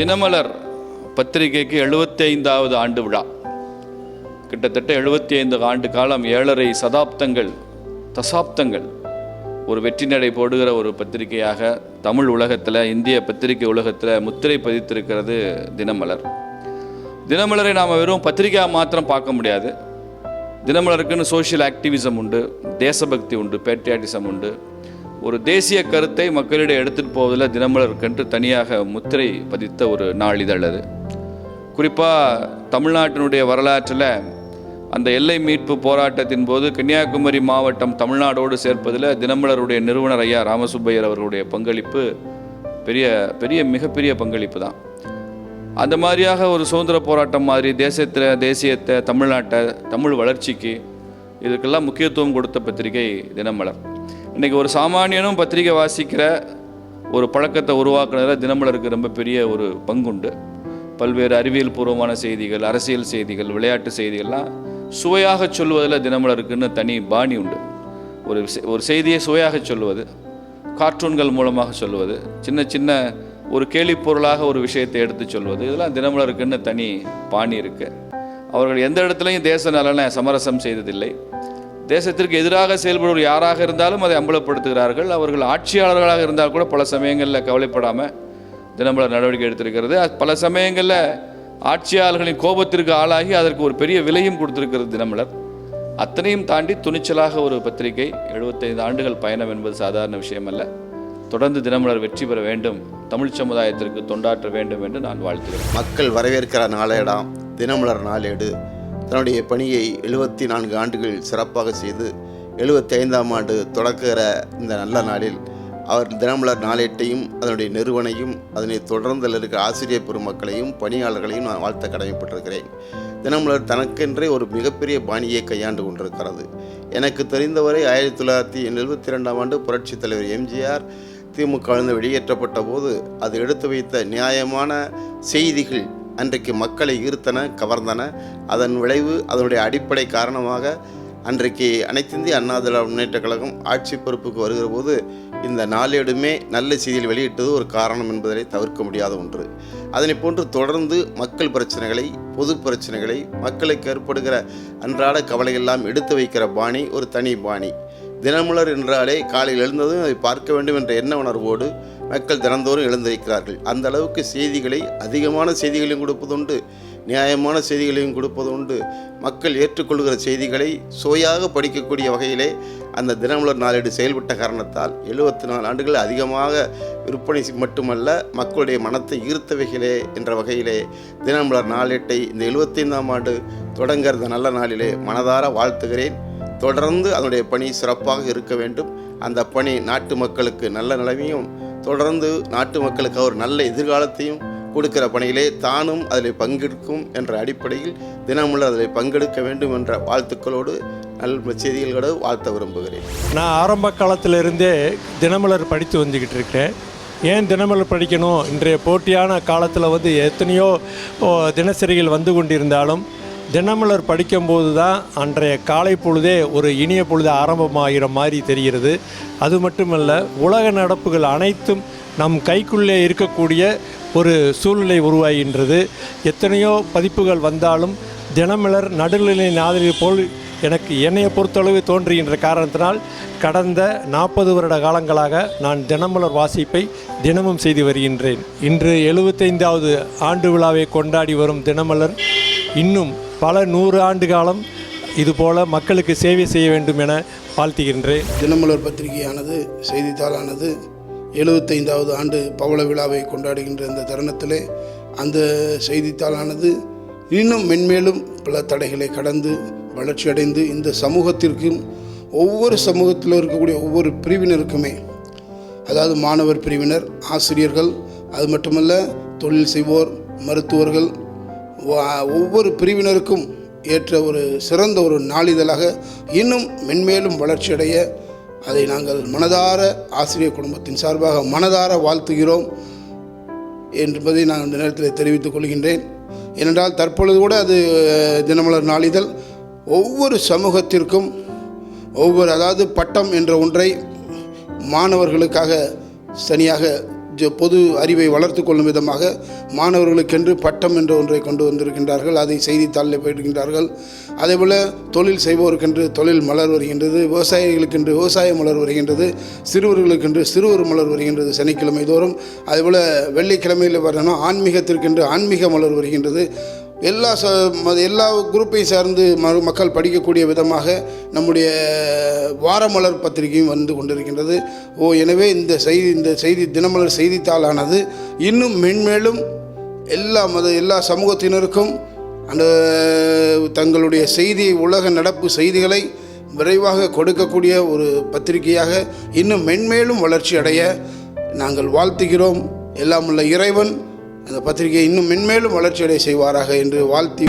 தினமலர் பத்திரிகைக்கு எழுபத்தி ஐந்தாவது ஆண்டு விழா. கிட்டத்தட்ட எழுபத்தி ஐந்து ஆண்டு காலம் ஏழரை சதாப்தங்கள் தசாப்தங்கள் ஒரு வெற்றி நடை போடுகிற ஒரு பத்திரிகையாக தமிழ் உலகத்தில் இந்திய பத்திரிகை உலகத்தில் முத்திரை பதித்திருக்கிறது தினமலர். தினமலரை நாம் வெறும் பத்திரிகையாக மாத்திரம் பார்க்க முடியாது. தினமலருக்குன்னு சோஷியல் ஆக்டிவிசம் உண்டு தேசபக்தி உண்டு பேட்ரியாட்டிசம் உண்டு ஒரு தேசிய கருத்தை மக்களிடையே எடுத்துகிட்டு போவதில் தினமலருக்கென்று தனியாக முத்திரை பதித்த ஒரு நாளிதழ் அது குறிப்பாக தமிழ்நாட்டினுடைய வரலாற்றில் அந்த எல்லை மீட்பு போராட்டத்தின் போது கன்னியாகுமரி மாவட்டம் தமிழ்நாடோடு சேர்ப்பதில் தினமலருடைய நிறுவனர் ஐயா ராமசுப்பையர் அவர்களுடைய பங்களிப்பு பெரிய பெரிய மிகப்பெரிய பங்களிப்பு தான். அந்த மாதிரியாக ஒரு சுதந்திர போராட்டம் மாதிரி தேசத்தில் தேசியத்தை தமிழ்நாட்டை தமிழ் வளர்ச்சிக்கு இதுக்கெல்லாம் முக்கியத்துவம் கொடுத்த பத்திரிகை தினமலர். இன்றைக்கி ஒரு சாமானியனும் பத்திரிகை வாசிக்கிற ஒரு பழக்கத்தை உருவாக்குனதில் தினமலருக்கு ரொம்ப பெரிய ஒரு பங்குண்டு. பல்வேறு அறிவியல் பூர்வமான செய்திகள் அரசியல் செய்திகள் விளையாட்டு செய்திகள்லாம் சுவையாக சொல்வதில் தினமலருக்குன்னு தனி பாணி உண்டு. ஒரு செ- ஒரு செய்தியை சுவையாக சொல்வது கார்ட்டூன்கள் மூலமாக சொல்வது சின்ன சின்ன ஒரு கேலி பொருளாக ஒரு விஷயத்தை எடுத்து சொல்வது இதெல்லாம் தினமலருக்குன்னு தனி பாணி இருக்குது அவர்கள் எந்த இடத்துலையும் தேச நலனை சமரசம் செய்ததில்லை. தேசத்திற்கு எதிராக செயல்படுவர் யாராக இருந்தாலும் அதை அம்பலப்படுத்துகிறார்கள். அவர்கள் ஆட்சியாளர்களாக இருந்தால் கூட பல சமயங்களில் கவலைப்படாமல் தினமலர் நடவடிக்கை எடுத்திருக்கிறது. பல சமயங்களில் ஆட்சியாளர்களின் கோபத்திற்கு ஆளாகி அதற்கு ஒரு பெரிய விலையும் கொடுத்திருக்கிறது தினமலர். அத்தனையும் தாண்டி துணிச்சலாக ஒரு பத்திரிகை 75 ஆண்டுகள் பயணம் என்பது சாதாரண விஷயம் அல்ல தொடர்ந்து தினமலர் வெற்றி பெற வேண்டும். தமிழ் சமுதாயத்திற்கு தொண்டாற்ற வேண்டும் என்று நான் வாழ்த்துகிறேன். மக்கள் வரவேற்கிற நாளேடாம் தினமலர் நாளேடு. தன்னுடைய பணியை எழுபத்தி நான்கு ஆண்டுகள் சிறப்பாக செய்து எழுபத்தி ஐந்தாம் ஆண்டு தொடக்குகிற இந்த நல்ல நாளில் அவர் தினமலர் நாளேட்டையும் அதனுடைய நிறுவனையும் அதனை தொடர்ந்தில் இருக்கிற ஆசிரியர் பெருமக்களையும் பணியாளர்களையும் நான் வாழ்த்த கடமைப்பட்டிருக்கிறேன். தினமலர் தனக்கென்றே ஒரு மிகப்பெரிய பாணியை கையாண்டு கொண்டிருக்கிறது. எனக்கு தெரிந்தவரை ஆயிரத்தி தொள்ளாயிரத்தி எழுபத்தி ரெண்டாம் ஆண்டு புரட்சித் தலைவர் எம்ஜிஆர் திமுக வெளியேற்றப்பட்ட போது அது எடுத்து வைத்த நியாயமான செய்திகள் அன்றைக்கு மக்களை ஈர்த்தன கவர்ந்தன. அதன் விளைவு அதனுடைய அடிப்படை காரணமாக அன்றைக்கு அனைத்திந்திய அண்ணா திராவிட முன்னேற்ற கழகம் ஆட்சி பொறுப்புக்கு வருகிற போது இந்த நாளேடுமே நல்ல செய்தியில் வெளியிட்டது ஒரு காரணம் என்பதை தவிர்க்க முடியாத ஒன்று. அதனை போன்று தொடர்ந்து மக்கள் பிரச்சனைகளை பொது பிரச்சனைகளை மக்களுக்கு ஏற்படுகிற அன்றாட கவலையெல்லாம் எடுத்து வைக்கிற பாணி ஒரு தனி பாணி. தினமலர் என்றாலே காலையில் எழுந்ததும் அதை பார்க்க வேண்டும் என்ற எண்ண உணர்வோடு மக்கள் தினந்தோறும் எழுந்திருக்கிறார்கள். அந்த அளவுக்கு செய்திகளை அதிகமான செய்திகளையும் கொடுப்பதுண்டு நியாயமான செய்திகளையும் கொடுப்பதுண்டு மக்கள் ஏற்றுக்கொள்கிற செய்திகளை சுவையாக படிக்கக்கூடிய வகையிலே அந்த தினமலர் நாளேடு செயல்பட்ட காரணத்தால் எழுபத்தி நாலு ஆண்டுகள் அதிகமாக விற்பனை மட்டுமல்ல மக்களுடைய மனத்தை ஈர்த்த வகையிலே என்ற வகையிலே தினமலர் நாளேட்டை இந்த எழுபத்தைந்தாம் ஆண்டு தொடங்குகிற நல்ல நாளிலே மனதார வாழ்த்துகிறேன். தொடர்ந்து அதனுடைய பணி சிறப்பாக இருக்க வேண்டும். அந்த பணி நாட்டு மக்களுக்கு நல்ல நிலைமையும் தொடர்ந்து நாட்டு மக்களுக்கு ஒரு நல்ல எதிர்காலத்தையும் கொடுக்கிற பணியிலே தானும் அதில் பங்கெடுக்கும் என்ற அடிப்படையில் தினமுள்ள அதில் பங்கெடுக்க வேண்டும் என்ற வாழ்த்துக்களோடு நல் செய்திகளோடு வாழ்த்த விரும்புகிறேன். நான் ஆரம்ப காலத்திலிருந்தே தினமலர் படித்து வந்துக்கிட்டு இருக்கேன். ஏன் தினமலர் படிக்கணும்? இன்றைய போட்டியான காலத்தில் வந்து எத்தனையோ தினசரிகள் வந்து கொண்டிருந்தாலும் தினமலர் படிக்கும்போது தான் அன்றைய காலை பொழுதே ஒரு இனிய பொழுது ஆரம்பமாகிற மாதிரி தெரிகிறது. அது மட்டுமல்ல உலக நடப்புகள் அனைத்தும் நம் கைக்குள்ளே இருக்கக்கூடிய ஒரு சூழ்நிலை உருவாகின்றது. எத்தனையோ பதிப்புகள் வந்தாலும் தினமலர் நடுநிலை நாதிரி போல் எனக்கு என்னையை பொறுத்தளவு தோன்றுகின்ற காரணத்தினால் கடந்த நாற்பது வருட காலங்களாக நான் தினமலர் வாசிப்பை தினமும் செய்து வருகின்றேன். இன்று எழுபத்தைந்தாவது ஆண்டு விழாவை கொண்டாடி வரும் தினமலர் இன்னும் பல நூறு ஆண்டு காலம் இதுபோல மக்களுக்கு சேவை செய்ய வேண்டும் என வாழ்த்துகின்றேன். தினமலர் பத்திரிகையானது செய்தித்தாளானது எழுபத்தைந்தாவது ஆண்டு பவள விழாவை கொண்டாடுகின்ற இந்த தருணத்திலே அந்த செய்தித்தாளானது இன்னும் மென்மேலும் பல தடைகளை கடந்து வளர்ச்சியடைந்து இந்த சமூகத்திற்கும் ஒவ்வொரு சமூகத்தில் இருக்கக்கூடிய ஒவ்வொரு பிரிவினருக்குமே அதாவது மாணவர் பிரிவினர் ஆசிரியர்கள் அது மட்டுமல்ல தொழில் செய்வோர் மருத்துவர்கள் ஒவ்வொரு பிரிவினருக்கும் ஏற்ற ஒரு சிறந்த ஒரு நாளிதழாக இன்னும் மென்மேலும் வளர்ச்சியடைய அதை நாங்கள் மனதார ஆசிரியர் குடும்பத்தின் சார்பாக மனதார வாழ்த்துகிறோம் என்பதை நான் இந்த நேரத்தில் தெரிவித்துக் கொள்கின்றேன். ஏனென்றால் தற்பொழுது கூட அது தினமலர் நாளிதழ். ஒவ்வொரு சமூகத்திற்கும் ஒவ்வொரு அதாவது பட்டம் என்ற ஒன்றை மாணவர்களுக்காக தனியாக பொது அறிவை வளர்த்து கொள்ளும் விதமாக மாணவர்களுக்கென்று பட்டம் என்ற ஒன்றை கொண்டு வந்திருக்கின்றார்கள். அதை செய்தித்தாளில் போயிருக்கின்றார்கள் அதேபோல் தொழில் செய்வோருக்கென்று தொழில் மலர் வருகின்றது. விவசாயிகளுக்கென்று விவசாய மலர் வருகின்றது. சிறுவர்களுக்கென்று சிறுவர் மலர் வருகின்றது சனிக்கிழமை தோறும். அதேபோல் வெள்ளிக்கிழமையில் வரணும் ஆன்மீகத்திற்கென்று ஆன்மீக மலர் வருகின்றது. எல்லா ச எல்லா குரூப்பை சார்ந்து ம மக்கள் படிக்கக்கூடிய விதமாக நம்முடைய வாரமலர் பத்திரிகையும் வந்து கொண்டிருக்கின்றது. ஓ எனவே இந்த செய்தி இந்த செய்தி தினமலர் செய்தித்தாளானது இன்னும் மென்மேலும் எல்லா மத எல்லா சமூகத்தினருக்கும் அந்த தங்களுடைய செய்தி உலக நடப்பு செய்திகளை விரைவாக கொடுக்கக்கூடிய ஒரு பத்திரிகையாக இன்னும் மென்மேலும் வளர்ச்சி அடைய நாங்கள் வாழ்த்துகிறோம். எல்லாம் உள்ள இறைவன் அந்த பத்திரிகை இன்னும் மென்மேலும் வளர்ச்சியடை செய்வாராக என்று வாழ்த்தி